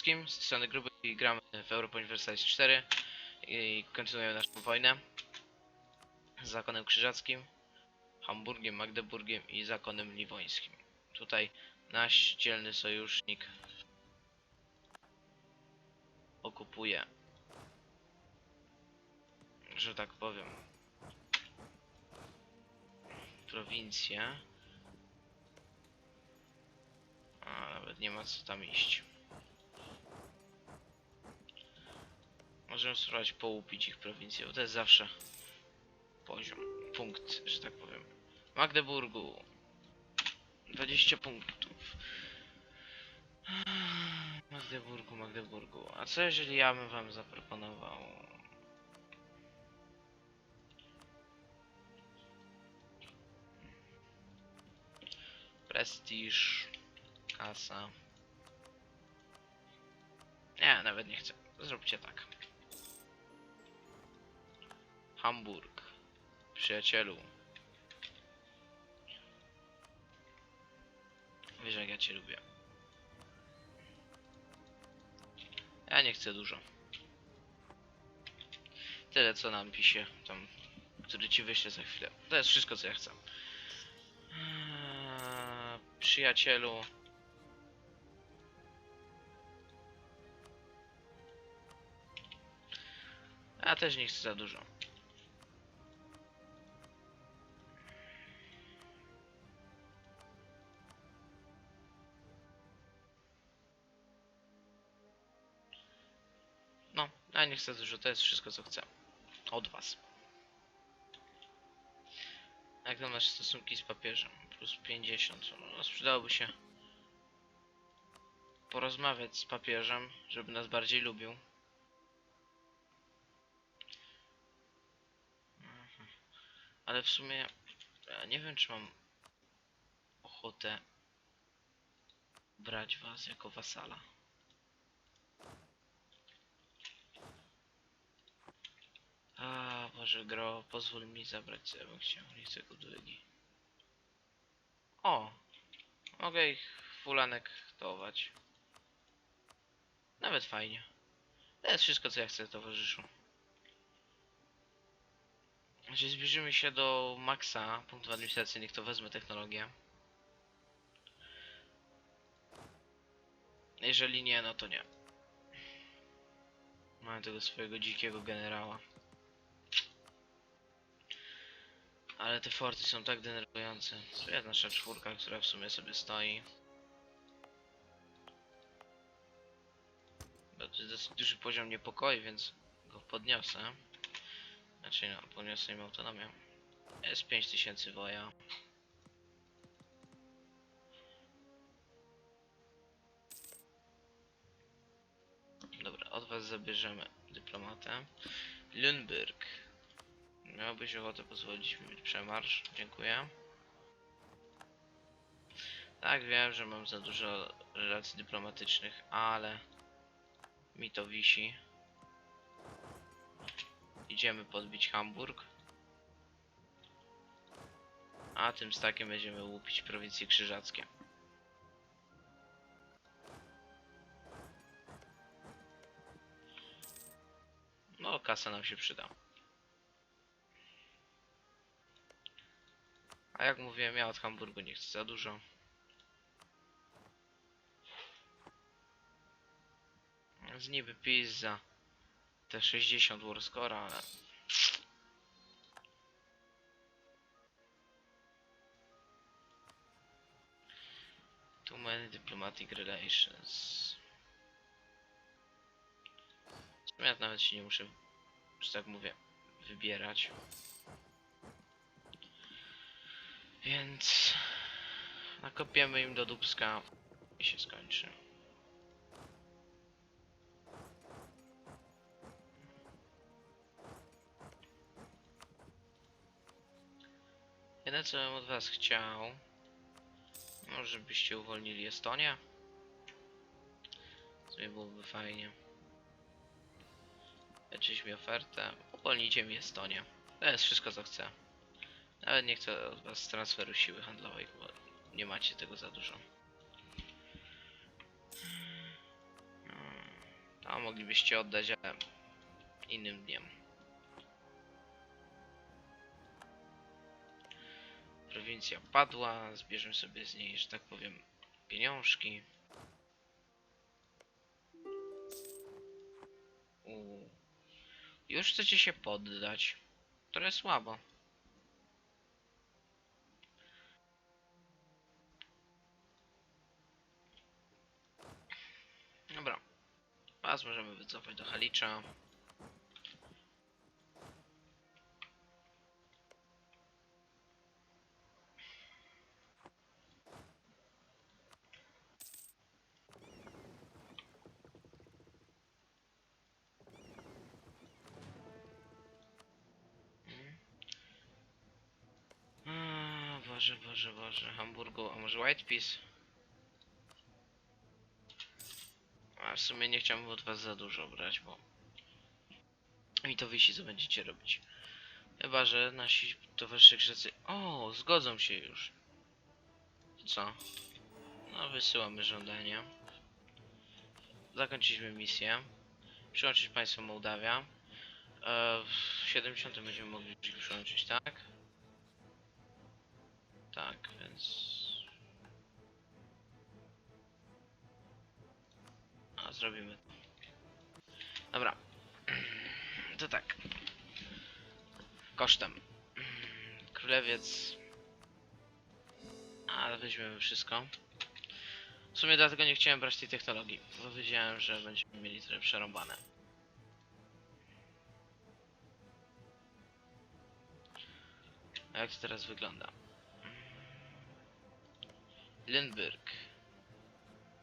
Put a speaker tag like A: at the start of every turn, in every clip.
A: wszystkim, z strony Gruby i gramy w Europa Universalis 4 i kontynuujemy naszą wojnę z zakonem krzyżackim, Hamburgiem, Magdeburgiem i zakonem liwońskim. Tutaj nasz dzielny sojusznik okupuje, że tak powiem, prowincję. A nawet nie ma co tam iść. Możemy spróbować połupić ich prowincję, bo to jest zawsze poziom, punkt, że tak powiem. Magdeburgu. 20 punktów. Magdeburgu, Magdeburgu. A co jeżeli ja bym wam zaproponował? Prestiż, kasa. Nie, nawet nie chcę. Zróbcie tak. Hamburg. Przyjacielu. Wiesz jak ja cię lubię. Ja nie chcę dużo. Tyle co nam pisze tam, który ci wyślę za chwilę. To jest wszystko co ja chcę. Eee, Przyjacielu. Ja też nie chcę za dużo. No, ja nie chcę dużo, to jest wszystko co chcę. Od was. Jak tam masz stosunki z papieżem? Plus 50. No, sprzedałoby się porozmawiać z papieżem, żeby nas bardziej lubił. Mhm. Ale w sumie ja nie wiem, czy mam ochotę brać was jako wasala. A, Boże, gro, pozwól mi zabrać chcę go długi. O! Mogę ich fulanek tować. Nawet fajnie. To jest wszystko, co ja chcę, towarzyszu. Jeśli zbliżymy się do maksa punktów administracyjnych, to wezmę technologię. Jeżeli nie, no to nie. Mamy tego swojego dzikiego generała. Ale te forty są tak denerwujące. To jest nasza czwórka, która w sumie sobie stoi. Bo to jest dosyć duży poziom niepokoju, więc go podniosę. Znaczy no, podniosę im autonomię. Jest 5000 woja. Dobra, od was zabierzemy dyplomatę. Lundberg. Miałbyś ochotę pozwolić mi być przemarsz? Dziękuję. Tak, wiem, że mam za dużo relacji dyplomatycznych, ale mi to wisi. Idziemy podbić Hamburg. A tym stakiem będziemy łupić prowincje krzyżackie. No, kasa nam się przyda. A jak mówiłem, ja od Hamburgu nie chcę za dużo. Z niby PiS za te 60 warscora, ale... Too many diplomatic relations. Ja nawet się nie muszę, że tak mówię, wybierać. Więc nakopiemy im do dubska i się skończy. Jedyne co bym od was chciał, może byście uwolnili Estonię. To byłoby fajnie. Leczyć mi ofertę, uwolnijcie mi Estonię. To jest wszystko co chcę. Nawet nie chcę od was transferu siły handlowej, bo nie macie tego za dużo. a moglibyście oddać, ale innym dniem. Prowincja padła, zbierzemy sobie z niej, że tak powiem, pieniążki. Już chcecie się poddać. Trochę słabo. Dobra. Was możemy wycofać do Halicza. A, Boże, Boże, Boże. Hamburgu, a może White Peace? A w sumie nie chciałbym od was za dużo brać, bo mi to wyjść, co będziecie robić. Chyba, że nasi towarzysze grzecy... O, zgodzą się już. Co? No, wysyłamy żądanie. Zakończyliśmy misję. Przyłączyć państwo Mołdawia. E, w 70 będziemy mogli przyłączyć, tak? Tak, więc... zrobimy. Dobra. To tak. Kosztem. Królewiec. Ale weźmiemy wszystko. W sumie dlatego nie chciałem brać tej technologii, bo wiedziałem, że będziemy mieli trochę przerąbane. A jak to teraz wygląda? Lindberg.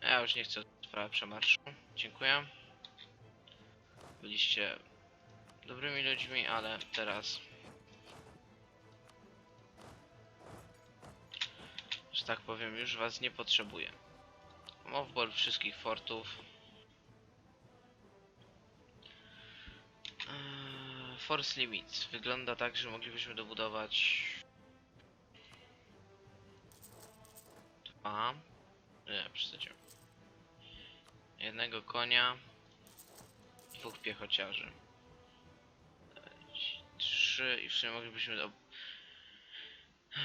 A: Ja już nie chcę sprawy przemarszu. Dziękuję. Byliście dobrymi ludźmi, ale teraz... Że tak powiem, już was nie potrzebuję. Mowbol wszystkich fortów. Eee, Force Limits. Wygląda tak, że moglibyśmy dobudować... Dwa... Nie, przesadziłem. Jednego konia. Dwóch piechociarzy. Trzy i w sumie moglibyśmy do...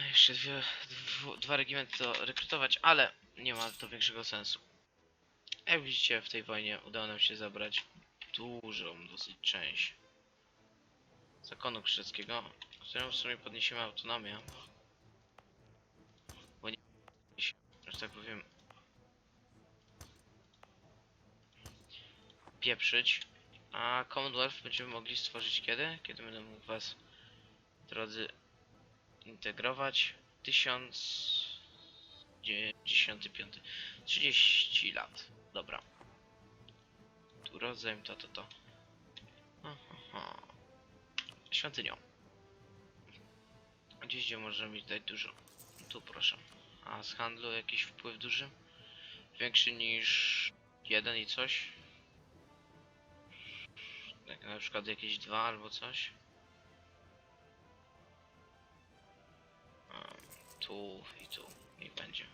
A: Jeszcze dwie, dwu, dwa regimenty do rekrutować, ale nie ma to większego sensu. Jak widzicie w tej wojnie udało nam się zabrać dużą dosyć część zakonu krzyżackiego, któremu w sumie podniesiemy autonomię. Bo nie że tak powiem pieprzyć. A Commonwealth będziemy mogli stworzyć kiedy? Kiedy będę mógł was, drodzy, integrować? 1095. 30 lat. Dobra. Tu rozejm, to, to, to. Ha, ha, ha. Świątynią. Gdzieś, gdzie możemy dać dużo. Tu proszę. A z handlu jakiś wpływ duży? Większy niż jeden i coś? Na przykład jakieś dwa albo coś. Tu i tu. Niech będzie.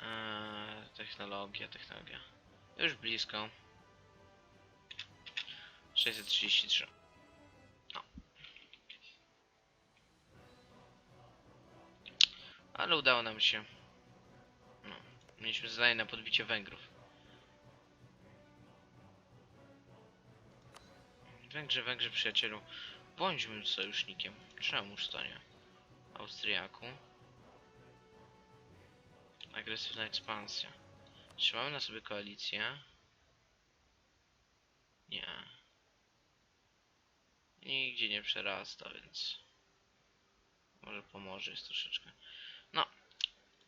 A: Eee, technologia, technologia. Już blisko. 633. No. Ale udało nam się. No. Mieliśmy zadanie na podbicie Węgrów. Węgrze, Węgrze, przyjacielu. Bądźmy sojusznikiem. Czemuż to nie? Austriaku. Agresywna ekspansja. Trzymamy na sobie koalicję. Nie. Nigdzie nie przerasta, więc... Może pomoże jest troszeczkę. No.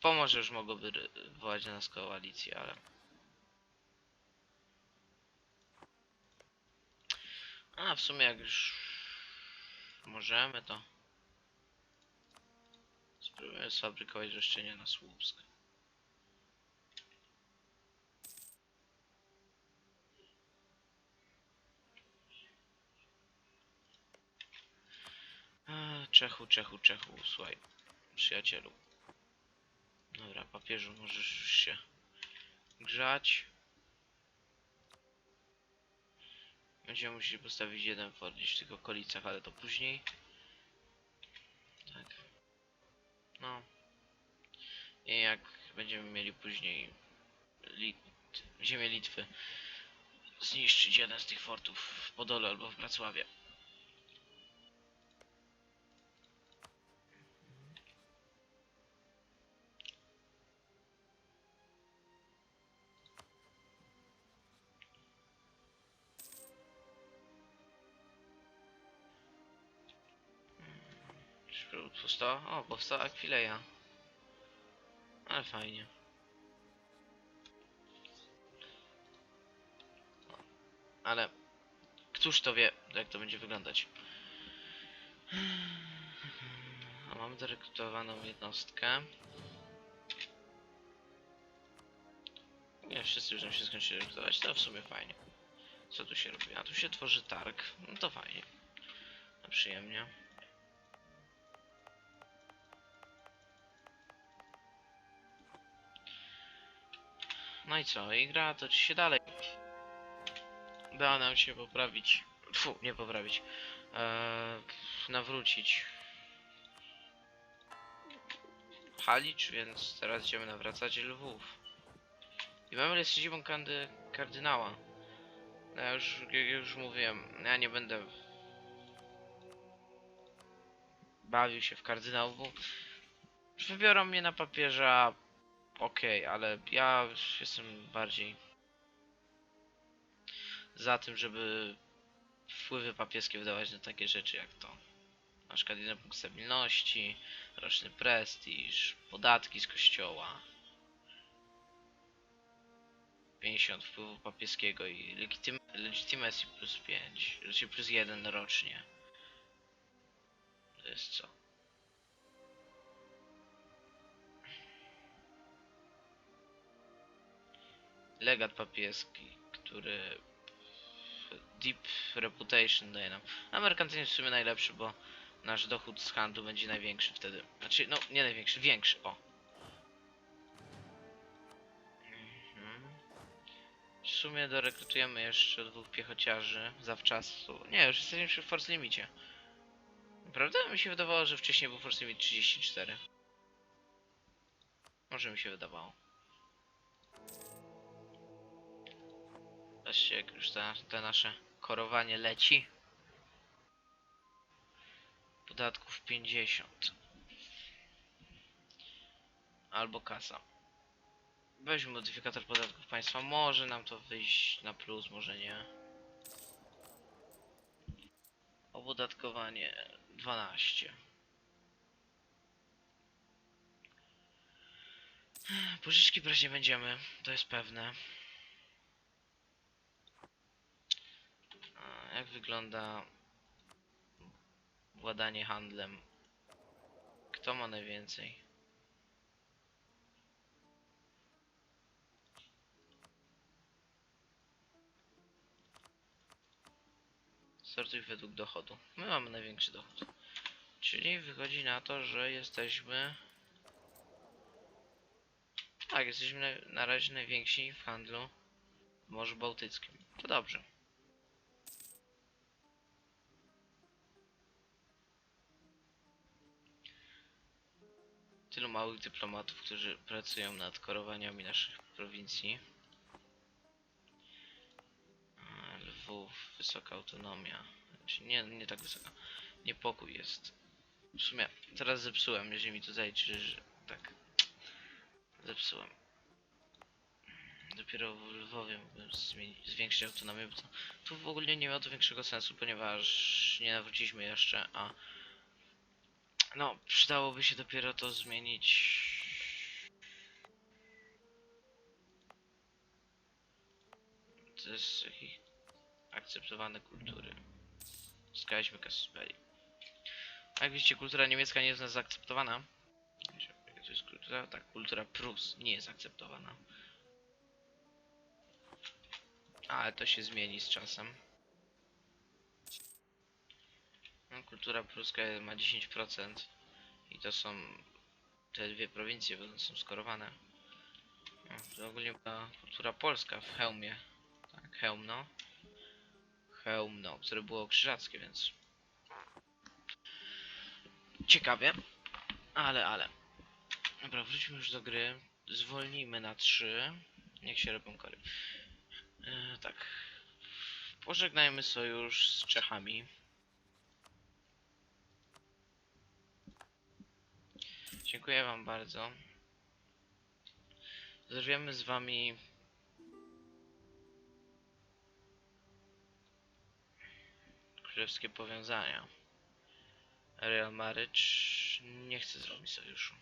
A: Pomoże już mogłoby wywołać na nas koalicję, ale... A, w sumie jak już... Możemy, to... Spróbujemy sfabrykować roszczenia na Słupsk. Czechu, Czechu, Czechu, słuchaj, przyjacielu. Dobra, papieżu, możesz już się grzać. Będziemy musieli postawić jeden fort gdzieś w tych okolicach, ale to później. Tak. No. I jak będziemy mieli później Lit ziemię Litwy, zniszczyć jeden z tych fortów w Podolu albo w Wrocławiu. Powstała? O, powstała Aquileia. Ale fajnie. Ale któż to wie, jak to będzie wyglądać? A mamy dorekrutowaną jednostkę. Nie, wszyscy już nam się skończyli rekrutować, to w sumie fajnie. Co tu się robi? A tu się tworzy targ. No to fajnie. No przyjemnie. No i co? I gra toczy się dalej. Udało nam się poprawić. Fu, nie poprawić. Eee, nawrócić. Halicz, więc teraz idziemy nawracać Lwów. I mamy jest siedzibą kandy kardynała. No ja już, już mówiłem, ja nie będę bawił się w kardynałów. Wybiorą mnie na papieża, okej, ale ja jestem bardziej za tym, żeby wpływy papieskie wydawać na takie rzeczy jak to. Na przykład jeden punkt stabilności, roczny prestiż, podatki z kościoła. 50 wpływu papieskiego i legitym legitimacy plus 5, znaczy plus 1 rocznie. To jest co? Legat papieski, który Deep Reputation daje nam. Amerykańczyzm jest w sumie najlepszy, bo nasz dochód z handlu będzie największy wtedy. Znaczy, no nie największy, większy, o. Mhm. W sumie dorekrutujemy jeszcze dwóch piechociarzy zawczasu. Nie, już jesteśmy przy Force Limicie. Prawda? Mi się wydawało, że wcześniej był Force Limit 34. Może mi się wydawało. Patrzcie, jak już te, te nasze korowanie leci. Podatków 50. Albo kasa. Weźmy modyfikator podatków państwa. Może nam to wyjść na plus, może nie. Opodatkowanie 12. Pożyczki brać nie będziemy, to jest pewne. A jak wygląda władanie handlem? Kto ma najwięcej? Sortuj według dochodu. My mamy największy dochód. Czyli wychodzi na to, że jesteśmy... Tak, jesteśmy na, razie najwięksi w handlu w Morzu Bałtyckim. To dobrze. Tylu małych dyplomatów, którzy pracują nad korowaniami naszych prowincji. A, Lwów, wysoka autonomia. Znaczy nie, nie tak wysoka. Niepokój jest. W sumie teraz zepsułem, jeżeli mi to zajdzie, że tak. Zepsułem. Dopiero w Lwowie mógłbym zwiększyć autonomię, bo to, tu w ogóle nie miało to większego sensu, ponieważ nie nawróciliśmy jeszcze, a no, przydałoby się dopiero to zmienić. To jest akceptowane kultury. Zyskaliśmy Kasperi. Jak widzicie, kultura niemiecka nie jest zaakceptowana. To jest kultura? Tak, kultura Prus nie jest akceptowana. Ale to się zmieni z czasem. No, kultura pruska ma 10% i to są te dwie prowincje, bo są skorowane. No, To ogólnie była kultura polska w hełmie. Tak, hełmno. Hełmno, które było krzyżackie, więc... Ciekawie. Ale, ale. Dobra, wróćmy już do gry. Zwolnijmy na 3. Niech się robią kory. E, tak. Pożegnajmy sojusz z Czechami. Dziękuję wam bardzo. Zerwiemy z wami królewskie powiązania. Real Marriage nie chce zrobić sojuszu.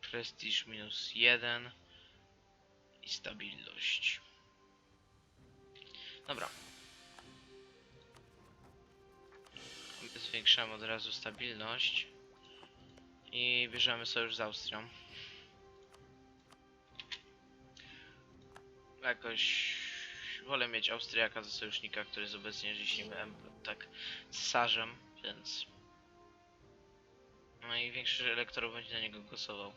A: Prestiż minus jeden i stabilność. Dobra. Zwiększamy od razu stabilność i bierzemy sojusz z Austrią. Jakoś wolę mieć Austriaka za sojusznika, który jest obecnie, mylę, tak cesarzem, więc... No i większość elektorów będzie na niego głosował.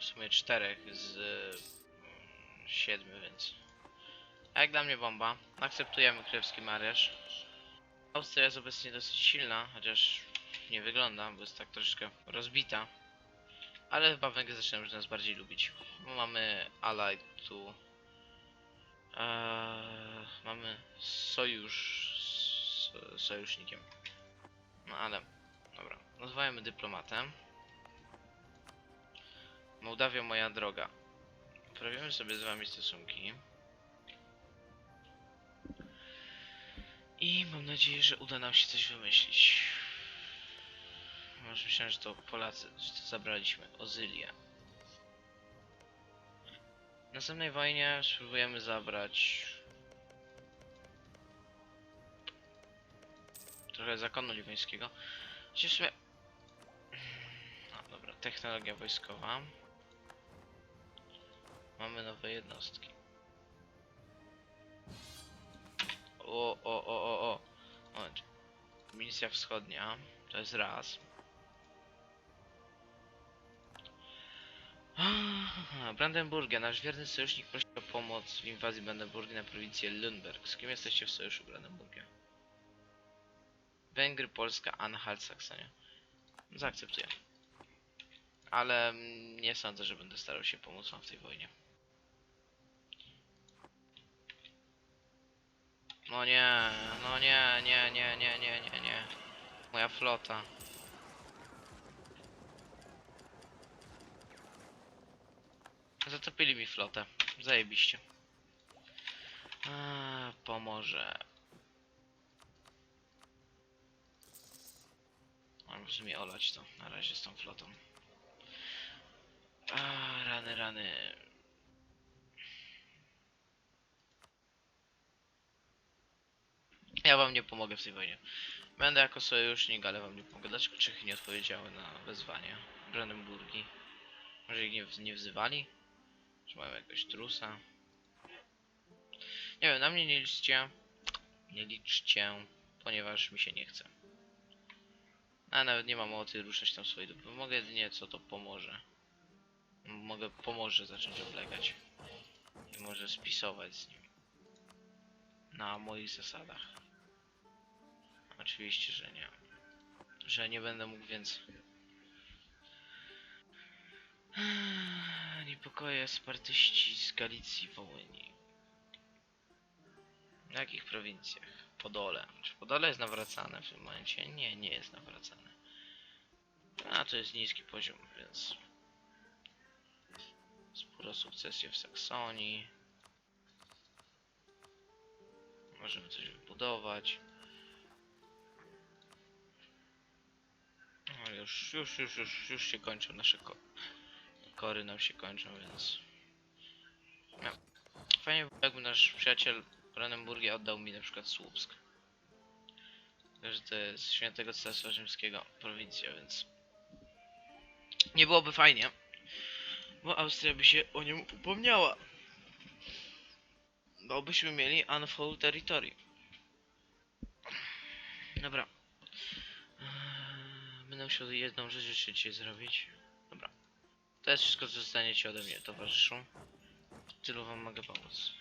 A: W sumie czterech z mm, siedmiu, więc... Jak dla mnie bomba. Akceptujemy królewski mariaż. Austria jest obecnie dosyć silna, chociaż nie wygląda, bo jest tak troszeczkę rozbita. Ale chyba Węgry zaczynają już nas bardziej lubić. Mamy ally tu. Eee, mamy sojusz z sojusznikiem. No ale, dobra. Nazwajmy dyplomatę. Mołdawia moja droga. Poprawimy sobie z wami stosunki. I mam nadzieję, że uda nam się coś wymyślić. Może myślałem, że to Polacy, że to zabraliśmy Ozylię. W następnej wojnie spróbujemy zabrać trochę zakonu liwońskiego. Chociaż w sumie... No dobra, technologia wojskowa. Mamy nowe jednostki. O, o, o, o, o. Moment. Misja wschodnia. To jest raz. Ah, Brandenburgia, nasz wierny sojusznik prosi o pomoc w inwazji Brandenburgii na prowincję Lüneburg. Z kim jesteście w sojuszu Brandenburgia? Węgry, Polska, Anhalt, Saksonia. Zaakceptuję. Ale mm, nie sądzę, że będę starał się pomóc wam w tej wojnie. No nie, no nie, nie, nie, nie, nie, nie, nie. Moja flota. Zatopili mi flotę. Zajebiście. Eee, pomoże. Mam w sumie olać to na razie z tą flotą. A, rany, rany. Ja wam nie pomogę w tej wojnie. Będę jako sojusznik, ale wam nie pomogę. Dlaczego Czechy nie odpowiedziały na wezwanie Brandenburgii? Może ich nie, nie wzywali? Czy mają jakiegoś trusa? Nie wiem, na mnie nie liczcie. Nie liczcie, ponieważ mi się nie chce. A nawet nie mam ochoty ruszać tam swojej dupy. Mogę jedynie co to pomoże. Mogę pomoże zacząć oblegać. I może spisować z nim. Na moich zasadach. Oczywiście, że nie. Że nie będę mógł więc. Niepokoje spartyści z Galicji Wołyni. W jakich prowincjach? Podole. Czy Podole jest nawracane w tym momencie? Nie, nie jest nawracane. A to jest niski poziom, więc. Sporo sukcesji w Saksonii. Możemy coś wybudować. No już, już, już, już, już się kończą nasze ko kory nam się kończą, więc... No. Fajnie by jakby nasz przyjaciel Brandenburgia oddał mi na przykład Słupsk. Że to jest świętego cesarstwa rzymskiego prowincja, więc... Nie byłoby fajnie, bo Austria by się o nim upomniała. Bo byśmy mieli unfold territory. Dobra, Będę musiał jedną rzecz jeszcze dzisiaj zrobić. Dobra. To jest wszystko, co zostaniecie ode mnie, towarzyszu. Tylu wam mogę pomóc.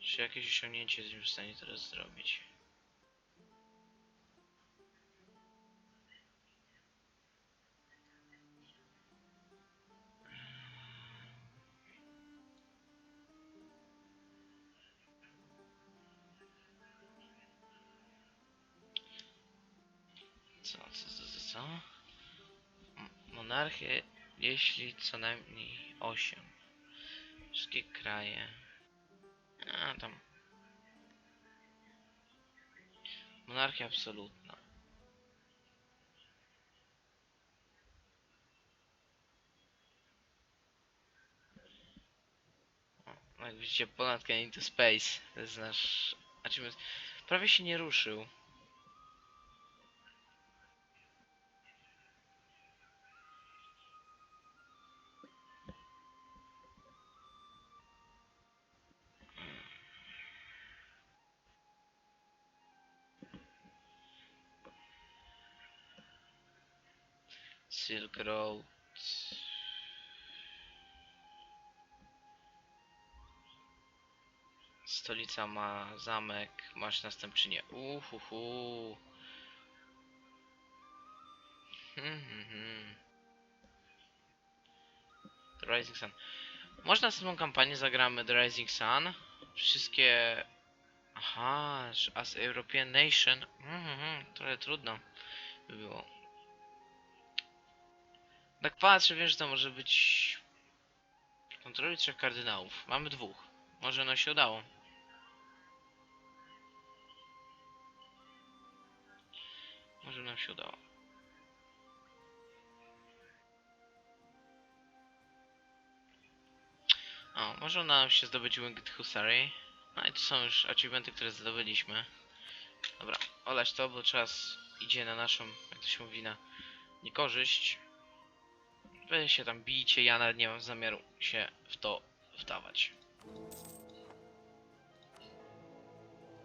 A: Czy jakieś osiągnięcie jesteśmy w stanie teraz zrobić? Jeśli co najmniej 8. Wszystkie kraje. A tam. Monarchia absolutna. O, jak widzicie, ponad to Space. To jest nasz... Prawie się nie ruszył. Road. Stolica ma zamek, masz następczynię. Uhuhu. Hmm, hmm, hmm. The Rising Sun. Może następną kampanię zagramy The Rising Sun. Wszystkie... Aha, as European Nation. Mhm, trochę trudno by było. Tak patrzę, wiem, że to może być... Kontroli trzech kardynałów. Mamy dwóch. Może nam się udało. Może nam się udało. O, może nam się zdobyć Winged Hussary. No i to są już achievementy, które zdobyliśmy. Dobra, olać to, bo czas idzie na naszą, jak to się mówi, na niekorzyść. Wy się tam bijcie, ja nawet nie mam zamiaru się w to wdawać.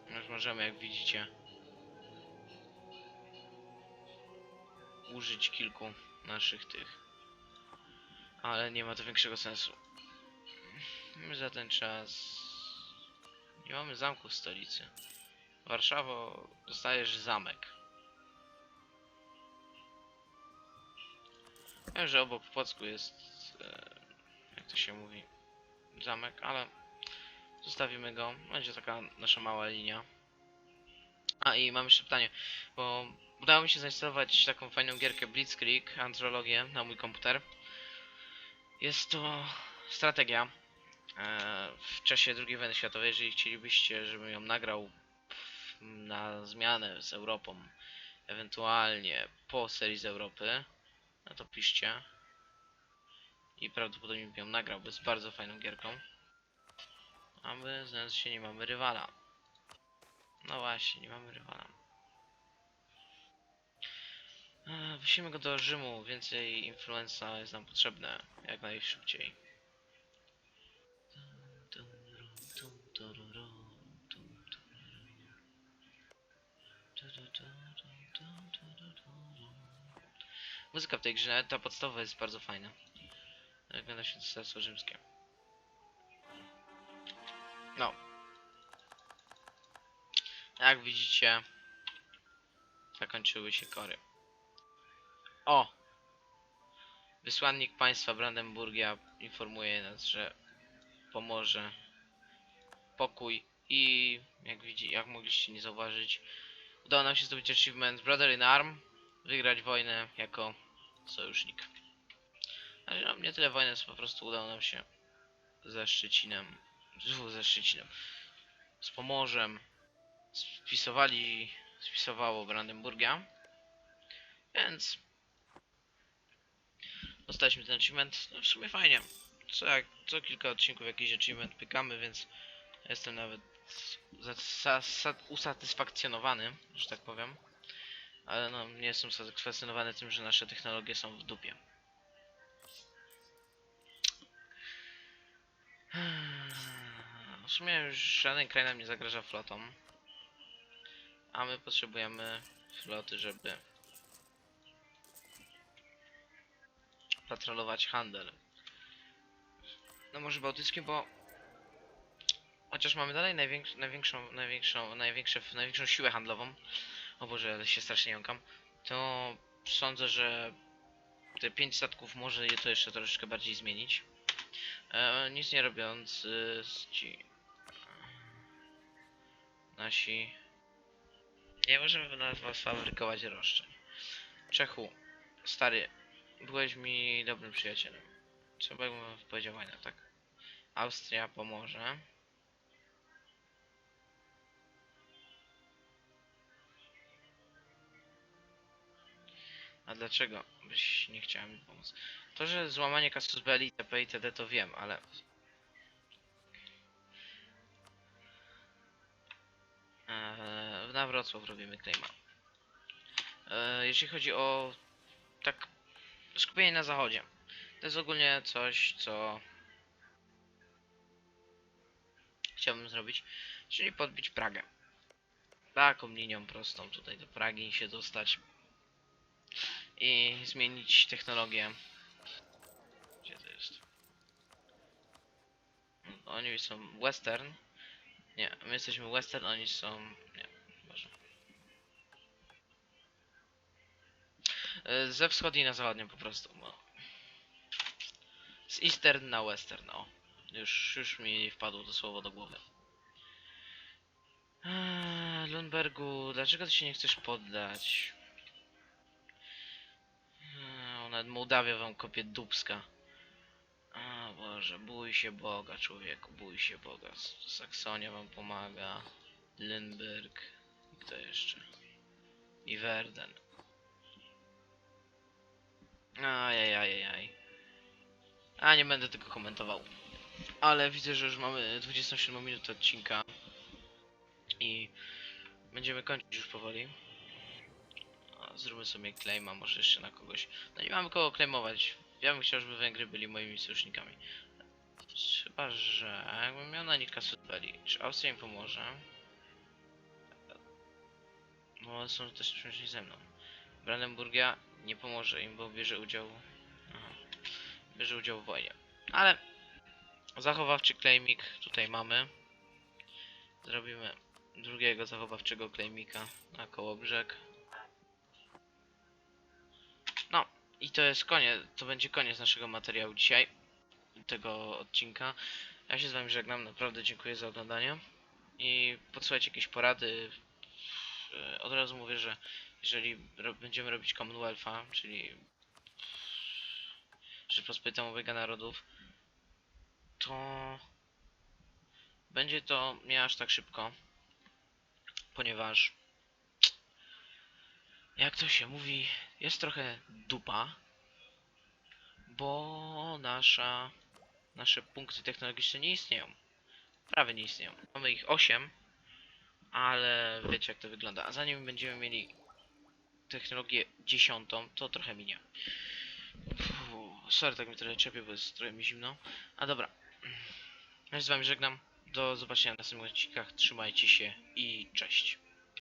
A: Już możemy, jak widzicie, użyć kilku naszych tych. Ale nie ma to większego sensu. My za ten czas nie mamy zamku w stolicy. Warszawo dostajesz zamek. Wiem, że obok w Płocku jest, e, jak to się mówi, zamek, ale zostawimy go. Będzie taka nasza mała linia. A i mam jeszcze pytanie, bo udało mi się zainstalować taką fajną gierkę Blitzkrieg, antrologię na mój komputer. Jest to strategia e, w czasie II wojny światowej. Jeżeli chcielibyście, żebym ją nagrał na zmianę z Europą, ewentualnie po serii z Europy, no to piszcie. I prawdopodobnie bym ją nagrał, bo jest bardzo fajną gierką. A my, znając się, nie mamy rywala. No właśnie, nie mamy rywala. Eee, Wyślijmy go do Rzymu, więcej influenza jest nam potrzebne, jak najszybciej. Muzyka w tej grze, ta podstawowa jest bardzo fajna. Wygląda się Cesarstwo Rzymskie. No. Jak widzicie, zakończyły się kory. O! Wysłannik państwa Brandenburgia informuje nas, że pomoże pokój i jak widzi, jak mogliście nie zauważyć, udało nam się zdobyć achievement Brother in Arm, wygrać wojnę jako sojusznik. Ale no, nie tyle wojnę, co po prostu udało nam się ze Szczecinem, ze Szczecinem, z Pomorzem, spisowali, spisowało Brandenburgia, więc dostaliśmy ten achievement, no w sumie fajnie. Co, jak, co kilka odcinków jakiś achievement pykamy, więc jestem nawet usatysfakcjonowany, że tak powiem. Ale no, nie jestem usatysfakcjonowany tym, że nasze technologie są w dupie. W sumie już żaden kraj nam nie zagraża flotą. a my potrzebujemy floty, żeby patrolować handel na Morzu Bałtyckim, bo chociaż mamy dalej największ, największą, największą, największe, największą siłę handlową, o Boże, ale się strasznie jąkam, to sądzę, że te 5 statków może je to jeszcze troszeczkę bardziej zmienić. E, nic nie robiąc, y, z ci nasi nie możemy na was fabrykować roszczeń. Czechu, stary, byłeś mi dobrym przyjacielem. Trzeba bym powiedział tak? Austria pomoże. A dlaczego byś nie chciała mi pomóc? To, że złamanie kasus belli itp. itd. to wiem, ale... Eee, na Wrocław robimy claima. Eee, jeśli chodzi o... tak... skupienie na zachodzie. To jest ogólnie coś, co... Chciałbym zrobić, czyli podbić Pragę. Taką linią prostą tutaj do Pragi się dostać i zmienić technologię. Gdzie to jest? Oni są western. Nie, my jesteśmy western, oni są... Nie, Boże. Ze wschodniej na zachodnią po prostu. Bo... Z eastern na western, o. Już, już mi wpadło to słowo do głowy. Eee, Lundbergu, dlaczego ty się nie chcesz poddać? Nawet Mołdawia wam kopie dubska. A Boże, bój się Boga, człowieku, bój się Boga. Saksonia wam pomaga. Lindberg. I kto jeszcze? I Verden. Ajajajajaj. A nie będę tego komentował. Ale widzę, że już mamy 27 minut odcinka. I będziemy kończyć już powoli. Zróbmy sobie claima, może jeszcze na kogoś. No nie mamy kogo claimować. Ja bym chciał, żeby Węgry byli moimi sojusznikami. Chyba, że jakbym miał na nich kasę belli. Czy Austria im pomoże? No, są też przecież ze mną. Brandenburgia nie pomoże im, bo bierze udział... Aha, bierze udział w wojnie. Ale zachowawczy claimik tutaj mamy. Zrobimy drugiego zachowawczego claimika na koło brzeg. No i to jest koniec, to będzie koniec naszego materiału dzisiaj, tego odcinka. Ja się z wami żegnam, naprawdę dziękuję za oglądanie i podsłuchajcie jakieś porady. E, Od razu mówię, że jeżeli będziemy robić Commonwealtha, czyli Rzeczpospolitą Obojga Narodów, to będzie to nie aż tak szybko, ponieważ jak to się mówi, jest trochę dupa, bo nasza, nasze punkty technologiczne nie istnieją. Prawie nie istnieją. Mamy ich 8, ale wiecie jak to wygląda. A zanim będziemy mieli technologię 10, to trochę minie. Uff, sorry, tak mi trochę czepie, bo jest trochę mi zimno. A dobra. Ja się z wami żegnam. Do zobaczenia w następnych odcinkach. Trzymajcie się i cześć.